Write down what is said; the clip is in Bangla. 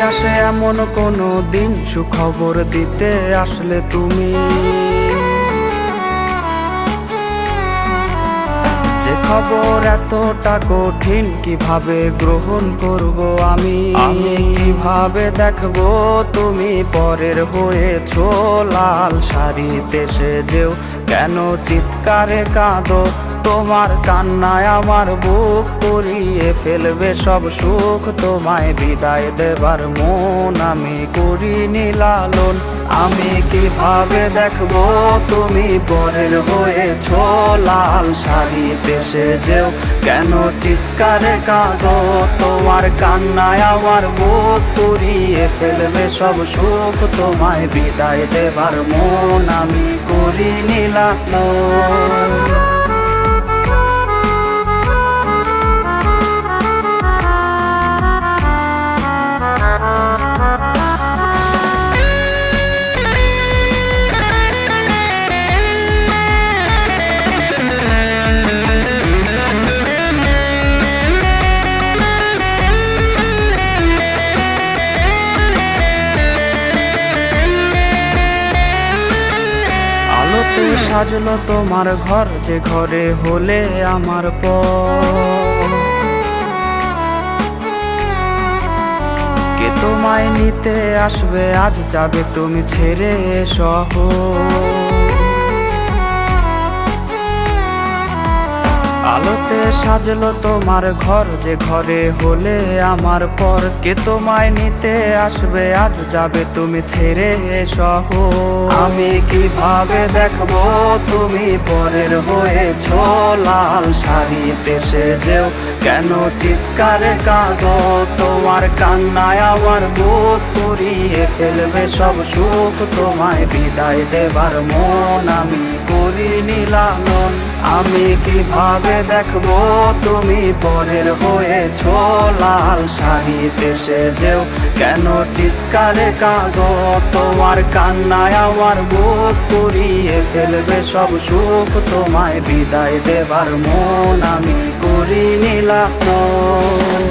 আসে এমন কোনো দিন, সুখবর দিতে আসলে তুমি। যে খবর এতটা কঠিন, কীভাবে গ্রহণ করব আমি? আমি কীভাবে দেখব তুমি? পরের হয়েছো লাল শাড়িতে সেজেও, কেন চিৎকারে কাঁদো? তোমার কান্নায় আমার বুক পুড়িয়ে ফেলবে সব সুখ। তোমায় বিদায় দেবার মন আমি করিনি লালন। আমি কীভাবে দেখব তুমি পরের হয়েছো লাল শাড়িতে সেজেও। কেন চিৎকারে কাঁদো? তোমার কান্নায় আমার বুক পুড়িয়ে ফেলবে সব সুখ। তোমায় বিদায় দেবার মন আমি করিনি লালন। আলোতে সাজলো তোমার ঘর, যে ঘরে হলে আমার পর কে তোমায় নিতে আসবে, আজ যাবে তুমি ছেড়ে শহর আলোতে সাজলো তোমার ঘর, যে ঘরে হলে আমার পর কে তোমায় নিতে আসবে, আজ যাবে তুমি ছেড়ে সহ আমি কীভাবে দেখব তুমি পরের হয়েছো লাল শাড়িতে সেজেও? কেন চিৎকারে কাঁদো তোমার কান্নায় আমার বুক পুড়িয়ে ফেলবে সব সুখ? তোমায় বিদায় দেবার মন আমি করিনি, লালন। আমি কীভাবে দেখব? তুমি পরের হয়েছ লাল শাড়িতে সেজেও। কেন চিৎকারে কাঁদো? তোমার কান্নায় আমার বুক পুড়িয়ে ফেলবে সব সুখ। তোমায় বিদায় দেবার মন আমি করিনি লালন